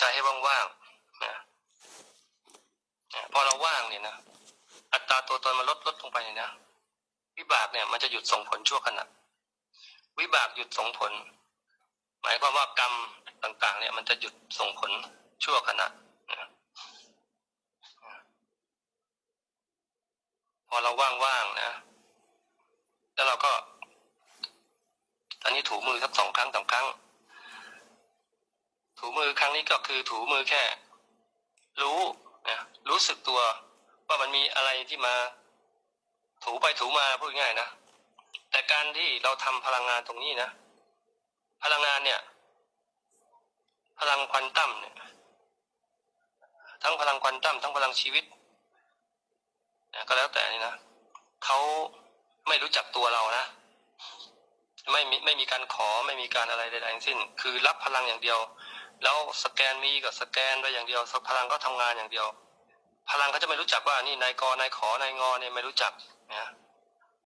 ใจให้ว่างๆนะพอเราว่างเนี่ยนะอัตราตัวตนมันลดลดลงไปเนี่ยนะวิบากเนี่ยมันจะหยุดส่งผลชั่วขณะวิบากหยุดส่งผล หมายความว่ากรรมต่าง ๆ เนี่ยมันจะหยุดส่งผลชั่วขณะพอเราว่างๆนะ แล้วเราก็ อันนี้ถูมือสักสองครั้งสาครั้ง ถูมือครั้งนี้ก็คือถูมือแค่ รู้นะรู้สึกตัว ว่ามันมีอะไรที่มา ถูไปถูมาพูดง่ายนะแต่การที่เราทำพลังงานตรงนี้นะ พลังงานเนี่ย พลังควอนตั้มเนี่ย ทั้งพลังควอนตั้มทั้งพลังชีวิตนะก็แล้วแต่นี่นะเขาไม่รู้จักตัวเรานะไม่มีไม่มีการขอไม่มีการอะไรใดๆทั้งสิ้น คือรับพลังอย่างเดียว แล้วสแกนมีก็สแกนไปอย่างเดียวพลังก็ทำงานอย่างเดียว พลังเขาจะไม่รู้จักว่านี่นายกนายขอนายงอเนี่ยไม่รู้จักนะ